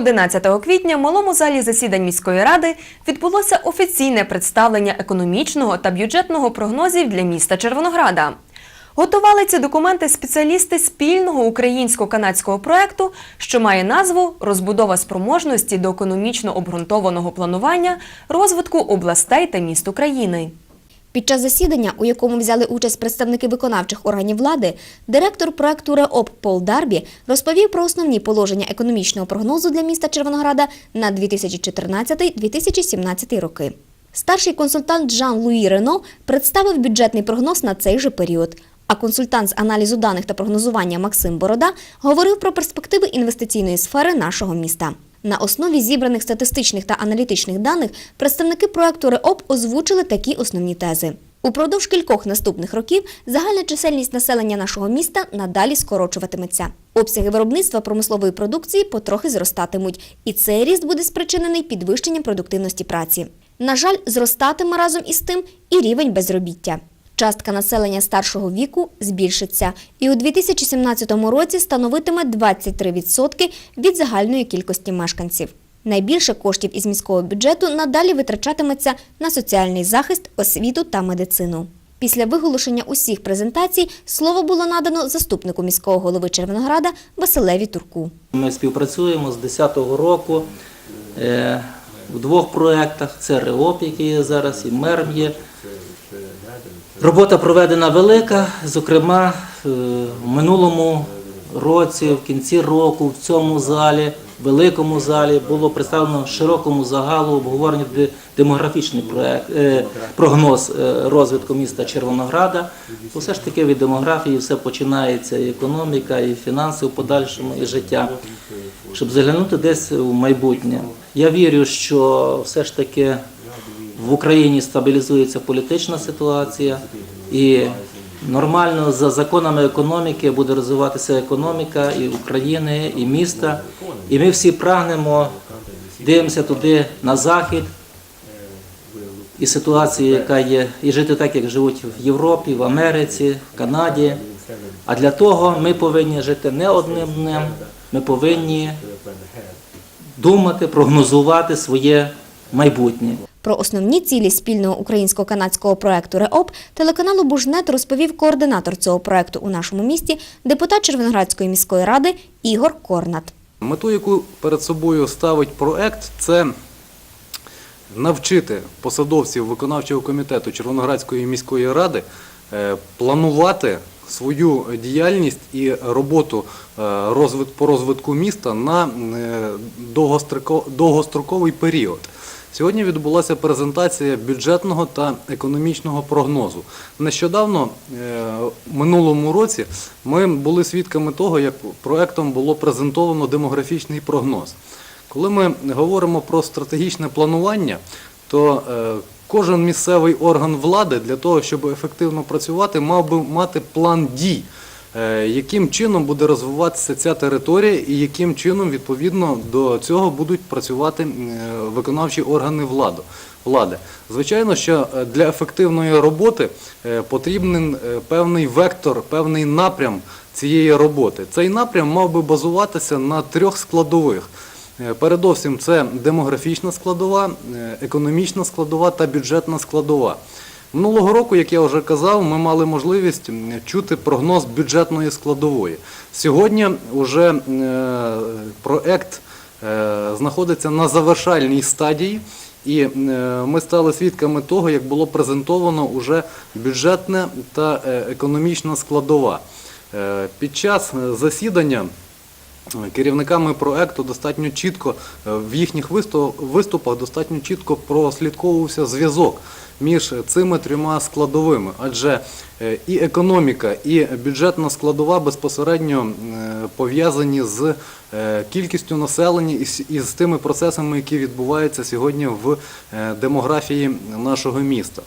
11 квітня в малому залі засідань міської ради відбулося офіційне представлення економічного та бюджетного прогнозів для міста Червонограда. Готували ці документи спеціалісти спільного українсько-канадського проекту, що має назву Розбудова спроможності до економічно обґрунтованого планування розвитку областей та міст України. Під час засідання, у якому взяли участь представники виконавчих органів влади, директор проекту РЕОП Пол Дарбі розповів про основні положення економічного прогнозу для міста Червонограда на 2014-2017 роки. Старший консультант Жан-Луї Рено представив бюджетний прогноз на цей же період. А консультант з аналізу даних та прогнозування Максим Борода говорив про перспективи інвестиційної сфери нашого міста. На основі зібраних статистичних та аналітичних даних представники проекту РЕОП озвучили такі основні тези. Упродовж кількох наступних років загальна чисельність населення нашого міста надалі скорочуватиметься. Обсяги виробництва промислової продукції потрохи зростатимуть, і цей ріст буде спричинений підвищенням продуктивності праці. На жаль, зростатиме разом із тим і рівень безробіття. Частка населення старшого віку збільшиться і у 2017 році становитиме 23% від загальної кількості мешканців. Найбільше коштів із міського бюджету надалі витрачатиметься на соціальний захист, освіту та медицину. Після виголошення усіх презентацій слово було надано заступнику міського голови Червонограда Василеві Турку. Ми співпрацюємо з 2010 року е, в двох проєктах. Це РЕОП, який є зараз, і МЕРМ є. Робота проведена велика. Зокрема, е, в минулому році, в кінці року, в цьому залі, великому залі, було представлено широкому загалу обговорення демографічний проект, е, прогноз е, розвитку міста Червонограда. Бо все ж таки від демографії все починається і економіка, і фінанси в подальшому, і життя. Щоб заглянути десь у майбутнє. Я вірю, що все ж таки в Україні стабілізується політична ситуація і нормально за законами економіки буде розвиватися економіка і України, і міста. І ми всі прагнемо, дивимося туди на захід і ситуацію, яка є, і жити так, як живуть в Європі, в Америці, в Канаді. А для того ми повинні жити не одним днем, ми повинні думати, прогнозувати своє майбутнє. Про основні цілі спільного українсько-канадського проекту РЕОП телеканалу Бужнет розповів координатор цього проекту у нашому місті, депутат Червоноградської міської ради Ігор Корнат. Мету, яку перед собою ставить проект, це навчити посадовців виконавчого комітету Червоноградської міської ради е, планувати свою діяльність і роботу е, по розвитку міста на е, довгостроковий період. Сьогодні відбулася презентація бюджетного та економічного прогнозу. Нещодавно, е, минулому році, ми були свідками того, як проектом було презентовано демографічний прогноз. Коли ми говоримо про стратегічне планування, то е, кожен місцевий орган влади для того, щоб ефективно працювати, мав би мати план дій, яким чином буде розвиватися ця територія і яким чином відповідно до цього будуть працювати е, виконавчі органи влади. Влади. Звичайно, що е, для ефективної роботи е, потрібен е, певний вектор, певний напрям цієї роботи. Цей напрям мав би базуватися на трьох складових. Е, Передовсім це демографічна складова, е, економічна складова та бюджетна складова. Минулого року, як я вже казав, ми мали можливість чути прогноз бюджетної складової. Сьогодні вже е, проект е, знаходиться на завершальній стадії, і е, ми стали свідками того, як було презентовано уже бюджетна та економічна складова. Під час засідання Керівниками проекту достатньо чітко е, в їхніх висту- виступах достатньо чітко прослідковувався зв'язок між цими трьома складовими, адже е, і економіка, і бюджетна складова безпосередньо е, пов'язані з кількістю населення і з- тими процесами, які відбуваються сьогодні в демографії нашого міста.